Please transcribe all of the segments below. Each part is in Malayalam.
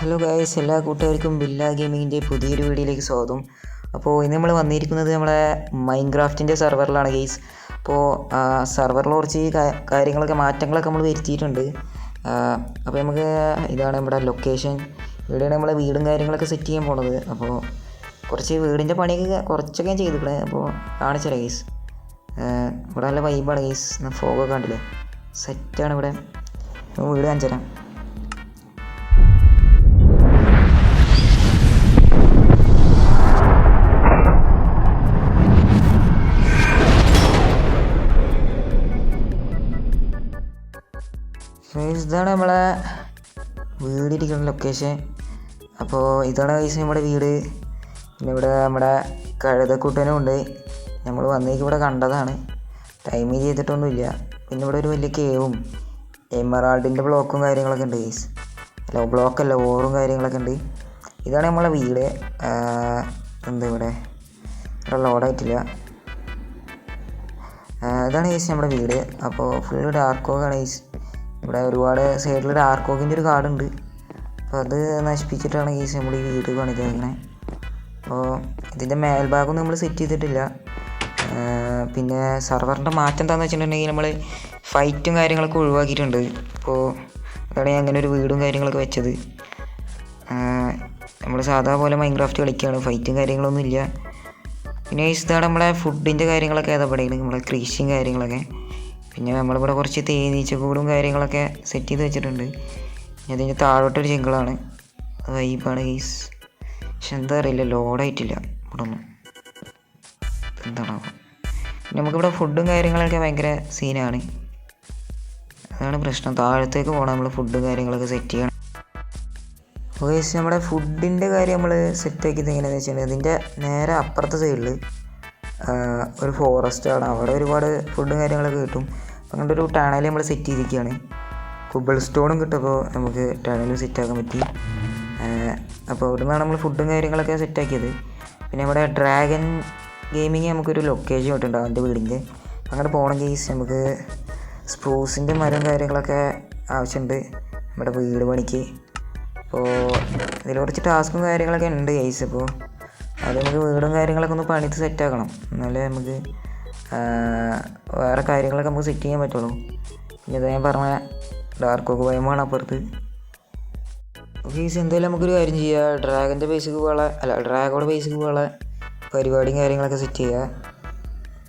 ഹലോ ഗായ്സ് എല്ലാ കൂട്ടുകാർക്കും ബില്ല ഗെയിമിങ്ങിന്റെ പുതിയൊരു വീഡിയോയിലേക്ക് സ്വാഗതം. അപ്പോൾ ഇന്ന് നമ്മൾ വന്നിരിക്കുന്നത് നമ്മളെ മൈൻക്രാഫ്റ്റിന്റെ സെർവറിലാണ് ഗെയ്സ് അപ്പോൾ സെർവറിൽ കുറച്ച് കാര്യങ്ങളൊക്കെ മാറ്റങ്ങളൊക്കെ നമ്മൾ വരുത്തിയിട്ടുണ്ട്. അപ്പോൾ നമുക്ക് ഇതാണ് നമ്മുടെ ലൊക്കേഷൻ ഇവിടെയാണ് നമ്മളെ വീടും കാര്യങ്ങളൊക്കെ സെറ്റ് ചെയ്യാൻ പോണത്. അപ്പോൾ കുറച്ച് വീടിന്റെ പണിയൊക്കെ കുറച്ചൊക്കെ ഞാൻ ചെയ്തിട്ടുണ്ട് അപ്പോൾ കാണിച്ചുതരാം ഗെയ്സ് ഇവിടെ നല്ല വൈബാണ് ഗെയ്സ് ഫോഗൊക്കെ കണ്ടില്ലേ? സെറ്റാണ് ഇവിടെ. വീട് കാണിച്ചു തരാം ഇതാണ് നമ്മളെ വീടിരിക്കുന്ന ലൊക്കേഷൻ അപ്പോൾ ഇതാണ് ഗൈസ് നമ്മുടെ വീട്. പിന്നെ ഇവിടെ നമ്മുടെ കഴുതക്കൂട്ടനും ഉണ്ട്. നമ്മൾ വന്നേക്ക് ഇവിടെ കണ്ടതാണ്. ടൈം ചെയ്തിട്ടൊന്നുമില്ല. പിന്നെ ഇവിടെ ഒരു വലിയ കേവും എമറാൾഡിന്റെ ബ്ലോക്കും കാര്യങ്ങളൊക്കെ ഉണ്ട് ഗൈസ് അല്ല ബ്ലോക്കല്ല ഓറും കാര്യങ്ങളൊക്കെ ഉണ്ട്. ഇതാണ് നമ്മളെ വീട്. എന്താ ഇവിടെ? ഇവിടെ ലോഡായിട്ടില്ല ഇതാണ് ഗൈസ് നമ്മുടെ വീട്. അപ്പോൾ ഫുള്ള് ഡാർക്കോ ഗൈസ് ഇവിടെ ഒരുപാട് സൈഡിൽ ഡാർക്കോക്കിന്റെ ഒരു കാടുണ്ട്. അപ്പോൾ അത് നശിപ്പിച്ചിട്ടാണ് ഈ നമ്മൾ ഈ വീട് പണിതേക്കണേ. അപ്പോൾ ഇതിന്റെ മേൽഭാഗം നമ്മൾ സെറ്റ് ചെയ്തിട്ടില്ല. പിന്നെ സർവറിന്റെ മാറ്റം എന്താണെന്ന് വെച്ചിട്ടുണ്ടെങ്കിൽ നമ്മൾ ഫൈറ്റും കാര്യങ്ങളൊക്കെ ഒഴിവാക്കിയിട്ടുണ്ട്. അപ്പോൾ അതാണ് ഞാൻ അങ്ങനെ ഒരു വീടും കാര്യങ്ങളൊക്കെ വെച്ചത്. നമ്മൾ സാധാ പോലെ മൈൻക്രാഫ്റ്റ് കളിക്കുകയാണ് ഫൈറ്റും കാര്യങ്ങളൊന്നും ഇല്ല. പിന്നെ ഇതാണ് നമ്മളെ ഫുഡിന്റെ കാര്യങ്ങളൊക്കെ ഏതാ പറയുന്നത്? നമ്മളെ കൃഷിയും കാര്യങ്ങളൊക്കെ. പിന്നെ നമ്മളിവിടെ കുറച്ച് തേനീച്ചക്കൂടും കാര്യങ്ങളൊക്കെ സെറ്റ് ചെയ്ത് വെച്ചിട്ടുണ്ട്. അതിന്റെ താഴോട്ടൊരു ചിങ്കിളാണ്. വൈബാണ് ഗീസ് പക്ഷെ എന്താ അറിയില്ല ലോഡായിട്ടില്ല ഇവിടെ ഒന്നും എന്താണോ നമുക്കിവിടെ ഫുഡും കാര്യങ്ങളൊക്കെ ഭയങ്കര സീനാണ് അതാണ് പ്രശ്നം. താഴത്തേക്ക് പോകണം നമ്മൾ ഫുഡും കാര്യങ്ങളൊക്കെ സെറ്റ് ചെയ്യണം. ഗൈസ് നമ്മുടെ ഫുഡിന്റെ കാര്യം നമ്മൾ സെറ്റ് സെറ്റാക്കിയത് എങ്ങനെയാണെന്ന് വെച്ചിട്ടുണ്ടെങ്കിൽ അതിന്റെ നേരെ അപ്പുറത്തെ സൈഡിൽ ഒരു ഫോറസ്റ്റാണ് അവിടെ ഒരുപാട് ഫുഡും കാര്യങ്ങളൊക്കെ കിട്ടും. അങ്ങനത്തെ ഒരു ടണൽ നമ്മൾ സെറ്റ് ചെയ്തിരിക്കുകയാണ് കുബിൾ സ്റ്റോണും കിട്ടുമ്പോൾ നമുക്ക് ടണലും സെറ്റാക്കാൻ പറ്റി. അപ്പോൾ അവിടെ നിന്നാണ് നമ്മൾ ഫുഡും കാര്യങ്ങളൊക്കെ സെറ്റാക്കിയത് പിന്നെ നമ്മുടെ ഡ്രാഗൺ ഗെയിമിങ് നമുക്കൊരു ലൊക്കേഷൻ കിട്ടുന്നുണ്ടാവും എന്റെ വീടിന്റെ. അങ്ങനെ പോകണം കേസ് നമുക്ക് സ്പ്രൂസിന്റെ മരം കാര്യങ്ങളൊക്കെ ആവശ്യമുണ്ട്. നമ്മുടെ വീട് പണിക്ക്. അപ്പോൾ ഇതിൽ കുറച്ച് ടാസ്കും കാര്യങ്ങളൊക്കെ ഉണ്ട് ഗൈസ് അപ്പോൾ അത് നമുക്ക് വീടും കാര്യങ്ങളൊക്കെ ഒന്ന് പണിത് സെറ്റാക്കണം എന്നാലേ നമുക്ക് വേറെ കാര്യങ്ങളൊക്കെ നമുക്ക് സെറ്റ് ചെയ്യാൻ പറ്റുള്ളൂ. പിന്നെ ഞാൻ പറഞ്ഞ ഡാർക്ക് ഓക്ക് ഭയമാണ് അപ്പുറത്ത്. ഫീസ് എന്തായാലും നമുക്കൊരു കാര്യം ചെയ്യുക ഡ്രാഗന്റെ ബേസിക്ക് പോകാനുള്ള അല്ല ഡ്രാഗോടെ ബേസിക്ക് പോകാനുള്ള പരിപാടിയും കാര്യങ്ങളൊക്കെ സെറ്റ് ചെയ്യുക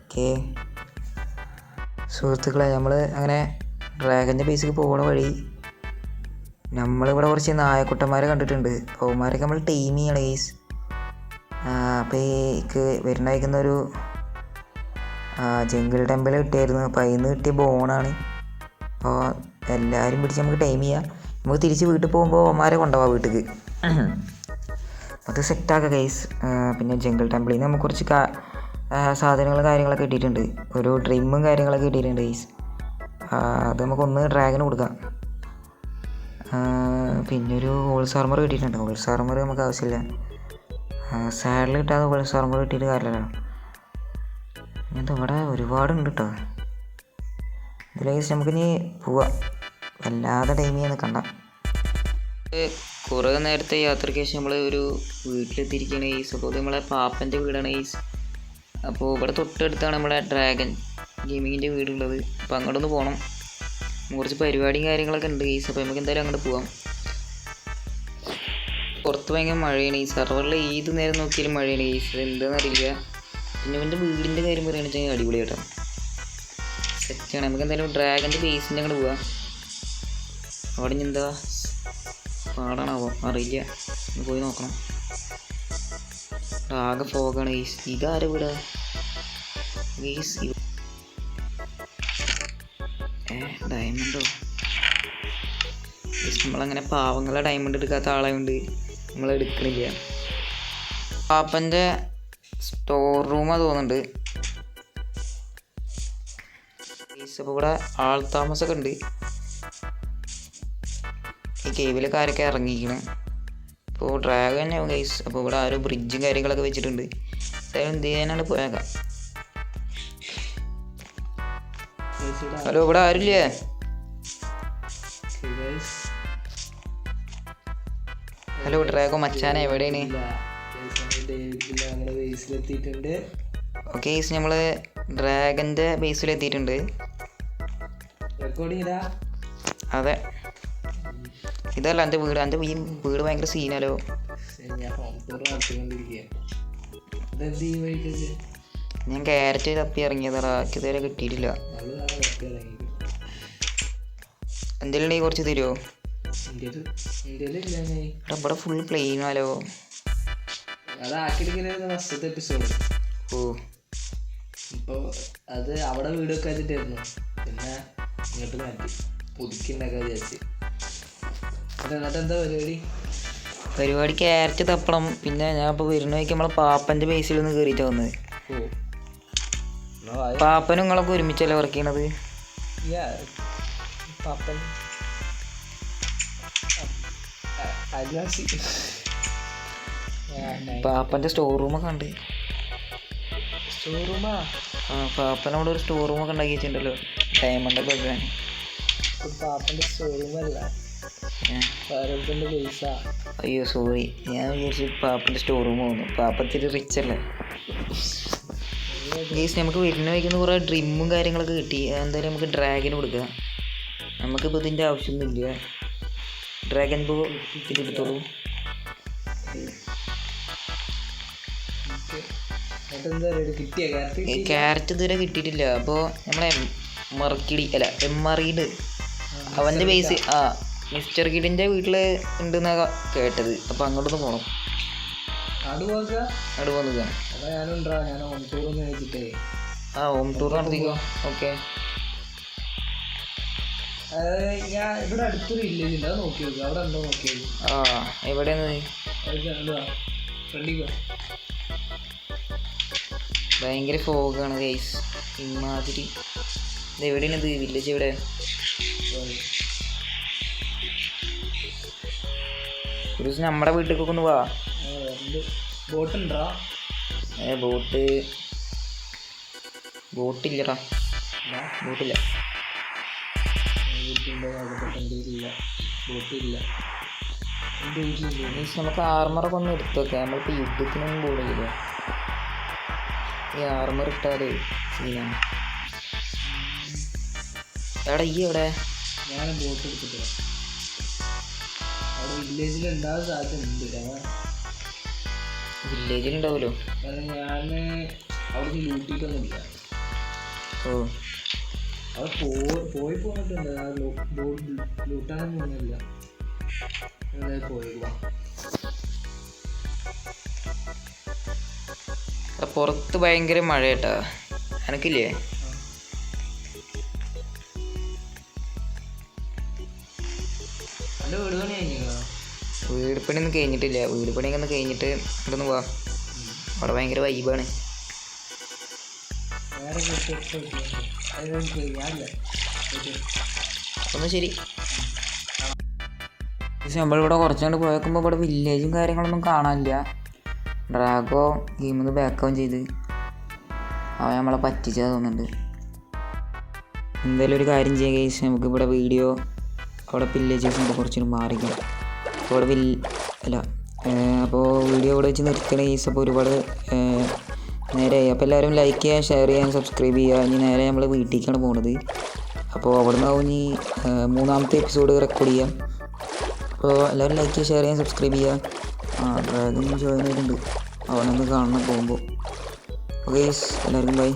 ഓക്കെ സുഹൃത്തുക്കളെ നമ്മൾ അങ്ങനെ ഡ്രാഗന്റെ ബേസിക്ക് പോകുന്ന വഴി നമ്മളിവിടെ കുറച്ച് നായക്കുട്ടന്മാരെ കണ്ടിട്ടുണ്ട്. അവന്മാരൊക്കെ നമ്മൾ ടീം ചെയ്യണം ഗെയ്സ് അപ്പോൾ ഈ വരുന്നയക്കുന്ന ഒരു ജംഗിൾ ടെമ്പിൾ കിട്ടിയായിരുന്നു. അപ്പോൾ അതിൽ നിന്ന് കിട്ടിയ ബോണാണ്. അപ്പോൾ എല്ലാവരും പിടിച്ച് നമുക്ക് ടൈം ചെയ്യാം. നമുക്ക് തിരിച്ച് വീട്ടിൽ പോകുമ്പോൾ അമ്മമാരെ കൊണ്ടുപോകാം വീട്ടിലേക്ക് അത് സെറ്റാക്കുക കേസ് പിന്നെ ജംഗിൾ ടെമ്പിളിൽ നിന്ന് നമുക്ക് കുറച്ച് കാ സാധനങ്ങളും കാര്യങ്ങളൊക്കെ കിട്ടിയിട്ടുണ്ട്. ഒരു ഡ്രിമ്മും കാര്യങ്ങളൊക്കെ കിട്ടിയിട്ടുണ്ട് ഗൈസ് അത് നമുക്കൊന്ന് ഡ്രാഗന് കൊടുക്കാം. പിന്നെ ഒരു ഹോൾസ് ആർമർ കിട്ടിയിട്ടുണ്ട്. ഹോൾസ് ആർമർ നമുക്ക് ആവശ്യമില്ല. സാഡിൽ കിട്ടാതെ ഹോൾസ് ആർമർ കിട്ടിയിട്ട് കാര്യമില്ല ഇങ്ങനത്തെ ഇവിടെ ഒരുപാടുണ്ട് കേട്ടോ ഇതിലേക്ക് നമുക്കിനി പോവാം. വല്ലാതെ ടൈം ചെയ്യാന്ന് കണ്ട കുറേ നേരത്തെ യാത്രയ്ക്ക് ശേഷം നമ്മൾ ഒരു വീട്ടിലെത്തിയിരിക്കുകയാണ് ഈ സപ്പോസ് നമ്മളെ പാപ്പന്റെ വീടാണ് ഈ അപ്പോൾ ഇവിടെ തൊട്ടടുത്താണ് നമ്മളെ ഡ്രാഗൻ ഗെയിമിങ്ങിന്റെ വീടുള്ളത്. അപ്പോൾ അങ്ങോട്ടൊന്ന് പോകണം കുറച്ച് പരിപാടിയും കാര്യങ്ങളൊക്കെ ഉണ്ട് ഈ അപ്പോൾ നമുക്ക് എന്തായാലും അങ്ങോട്ട് പോവാം. പുറത്ത് ഭയങ്കര മഴയാണ്. ഈ സർവറിൽ ഏത് നേരം നോക്കിയാലും മഴയാണ് ഈ എന്താണെന്ന് അറിയില്ല. പിന്നെ ഇവന്റെ വീടിന്റെ കാര്യം പറയുകയാണെന്ന് അടിപൊളി കേട്ടോ. സെറ്റാണ് നമുക്ക് എന്തായാലും ഡ്രാഗന്റെ ബേസിന്റെ അങ്ങോട്ട് പോവാം. അവിടെ ഇനി എന്താ? പാടാണാവോ? അറിയില്ല. പോയി നോക്കണം. ആകെ ഫോഗാണ് ഗെയ്സ് ഇതാരെ വീടാ ഗെയ്സ് ഡയമണ്ടോ നമ്മളങ്ങനെ പാവങ്ങളെ ഡയമണ്ട് എടുക്കാത്ത ആളായതുകൊണ്ട് നമ്മൾ എടുക്കണില്ല. പാപ്പന്റെ സ്റ്റോർ റൂമാ തോന്നുന്നുണ്ട് അപ്പോൾ ഇവിടെ ആൾ താമസമൊക്കെ ഉണ്ട് ഈ കേവിലൊക്കെ ആരൊക്കെ ഇറങ്ങിയിരിക്കണ്. ഇപ്പോൾ ഡ്രാഗൺ ഗൈസ് അപ്പോൾ ഇവിടെ ആരോ ബ്രിഡ്ജും കാര്യങ്ങളൊക്കെ വെച്ചിട്ടുണ്ട്. എന്തായാലും എന്ത് ചെയ്യാനാണ് പോയേക്കാം. ഹലോ ഇവിടെ ആരുമില്ലേ ഹലോ ഡ്രാഗോ മച്ചാനെ എവിടെയാണ്? അങ്ങനെ ബേസിലെത്തിയിട്ടുണ്ട്. ഓക്കെ ഗൈസ് നമ്മൾ ഡ്രാഗന്റെ ബേസിൽ എത്തിയിട്ടുണ്ട് റെക്കോർഡിംഗ് ഇതാ അതെ. ഇതല്ല എന്റെ വീട്. എന്റെ ഈ വീട് ഭയങ്കര സീനാലോ. ഞാൻ ക്യാരറ്റ് തപ്പി ഇറങ്ങിയതാടാ. ഇതുവരെ കിട്ടിയിട്ടില്ല. എന്തെങ്കിലും കുറച്ച് തരുമോ ഇവിടെ ഫുൾ പ്ലെയിൻ ഫസ്റ്റത്തെ എപ്പിസോഡ് ഓ അപ്പോൾ അത് അവിടെ വീടൊക്കെ വെച്ചിട്ടായിരുന്നു പിന്നെ ഇങ്ങോട്ട് മാറ്റി പുതുക്കി ഉണ്ടാക്കാൻ വിചാരിച്ച് എന്നിട്ട് എന്താ പരിപാടി പരിപാടി ക്യാരറ്റ് തപ്പണം പിന്നെ ഞാൻ ഇപ്പോൾ വരുന്ന വഴിക്ക് നമ്മളെ പാപ്പന്റെ ബേസിൽ ഒന്ന് കയറിയിട്ട് വന്നത്. പാപ്പനും നിങ്ങളൊക്കെ ഒരുമിച്ചല്ലേ വർക്ക് ചെയ്യണത് പാപ്പൻ അയൽവാസി പാപ്പന്റെ സ്റ്റോർ റൂമൊക്കെ ഉണ്ട് ഷോറൂമാ ആ? പാപ്പൻ അവിടെ ഒരു സ്റ്റോർ റൂമൊക്കെ ഉണ്ടാക്കി വെച്ചിട്ടുണ്ടല്ലോ ഡയമണ്ടൊക്കെ വെക്കാൻ. പാപ്പന്റെ ഷോറൂമല്ല പാരമ്പന്റെ പൈസ അയ്യോ സോറി ഞാൻ വിചാരിച്ചു പാപ്പന്റെ സ്റ്റോർ റൂം പോകുന്നു പാപ്പത്തിരി റിച്ച് അല്ലേ? ഗീസ് നമുക്ക് വരുന്ന വയ്ക്കുന്ന കുറേ ഡ്രിമ്മും കാര്യങ്ങളൊക്കെ കിട്ടി. എന്തായാലും നമുക്ക് ഡ്രാഗന് കൊടുക്കാം. നമുക്കിപ്പോൾ ഇതിന്റെ ആവശ്യമൊന്നുമില്ല. ഡ്രാഗൻ ബോ ഇതിലെടുത്തോളൂ ക്യാരറ്റ് ഇതുവരെ കിട്ടിയിട്ടില്ല. അപ്പോൾ നമ്മളെ മർക്കിടി അല്ല എം അറിയിഡ് അവന്റെ ബേസ് ആ മിസ്റ്റർ കിഡിന്റെ വീട്ടിൽ ഉണ്ടെന്നാണ് കേട്ടത്. അപ്പോൾ അങ്ങോട്ടൊന്ന് പോകണം അവിടെ ആ ഹോം ടൂർ നടത്തിക്കോ. ഓക്കെ. ഞാൻ ഇവിടെ അടുത്തൊരു വില്ലേജ് ഉണ്ട്. അത് നോക്കി നോക്കുക അവിടെ ഉണ്ടോ ആ എവിടെയാണ് ഫ്രണ്ടിക്കോ ഭയങ്കര ഫോഗാണ് ഗൈസ് ഇമാതിരി ഇത് എവിടെയാണ് ഇത്? വില്ലേജ് എവിടെ? ഒരു ദിവസം നമ്മുടെ വീട്ടിലേക്കൊക്കെ ഒന്ന് വാ. ബോട്ട് ഉണ്ടോ ഏ ബോട്ട്. ബോട്ടില്ലടാ. ബോട്ടില്ല. നമുക്ക് ആർമറൊക്കെ ഒന്ന് എടുത്തു വെക്കാം. നമ്മളിപ്പോൾ യുദ്ധത്തിനൊന്നും പോകില്ല ഈ ആർമർ ഇട്ടാൽ സീനാണ് എടാ ഈ എവിടെ? ഞാൻ ബോട്ട് എടുത്തിട്ട് അവിടെ വില്ലേജിൽ ഉണ്ടാകാൻ സാധ്യത ഉണ്ട് വില്ലേജിൽ ഉണ്ടാവുമല്ലോ ഞാൻ അവിടെ നിന്ന് ലൂട്ടിയിട്ടൊന്നുമില്ല ഓ. അവിടെ പോയി പോന്നിട്ടുണ്ട്. ലൂട്ടാനൊന്നും ഒന്നുമില്ല പോയേക്കുവാ പുറത്ത് ഭയങ്കര മഴ കേട്ടാ എനക്കില്ലേ വീട് പണി ഒന്നും കഴിഞ്ഞിട്ടില്ല. വീട് പണിയൊക്കെ ഒന്ന് കഴിഞ്ഞിട്ട് ഇവിടെ ഒന്ന് പോവാം. അവിടെ ഭയങ്കര വൈബാണ്. ഒന്ന് ശരി. നമ്മളിവിടെ കുറച്ചുകൊണ്ട് പോയേക്കുമ്പോൾ ഇവിടെ വില്ലേജും കാര്യങ്ങളൊന്നും കാണാനില്ല. ഡ്രാഗോ ഗെയിമിൽ നിന്ന് ബാക്കാവും ചെയ്ത്. അവൻ നമ്മളെ പറ്റിച്ചാൽ തോന്നുന്നുണ്ട്. എന്തായാലും ഒരു കാര്യം ചെയ്യാം നമുക്ക് ഇവിടെ വീഡിയോ അവിടെ വില്ലേജസ് ഉണ്ട് കുറച്ചുകൂടി മാറിക്കാം. അപ്പോൾ അവിടെ വില്ല അല്ല അപ്പോൾ വീഡിയോ ഇവിടെ വെച്ച് നിർത്തണ ഈസ് അപ്പോൾ ഒരുപാട് നേരെയായി അപ്പോൾ എല്ലാവരും ലൈക്ക് ചെയ്യുക ഷെയർ ചെയ്യാൻ സബ്സ്ക്രൈബ് ചെയ്യുക. ഇനി നേരെ നമ്മൾ വീട്ടിലേക്കാണ് പോകുന്നത് അപ്പോൾ അവിടെ നിന്നാവും ഇനി മൂന്നാമത്തെ എപ്പിസോഡ് റെക്കോർഡ് ചെയ്യാം. അപ്പോൾ എല്ലാവരും ലൈക്ക് ചെയ്യുക ഷെയർ ചെയ്യാൻ സബ്സ്ക്രൈബ് ചെയ്യുക. ആ ഡ്രാഗൺ ജോയിൻ ആയിട്ടുണ്ട് അവനൊന്ന് കാണണം പോകുമ്പോൾ ഓക്കെ എല്ലാവർക്കും ബൈ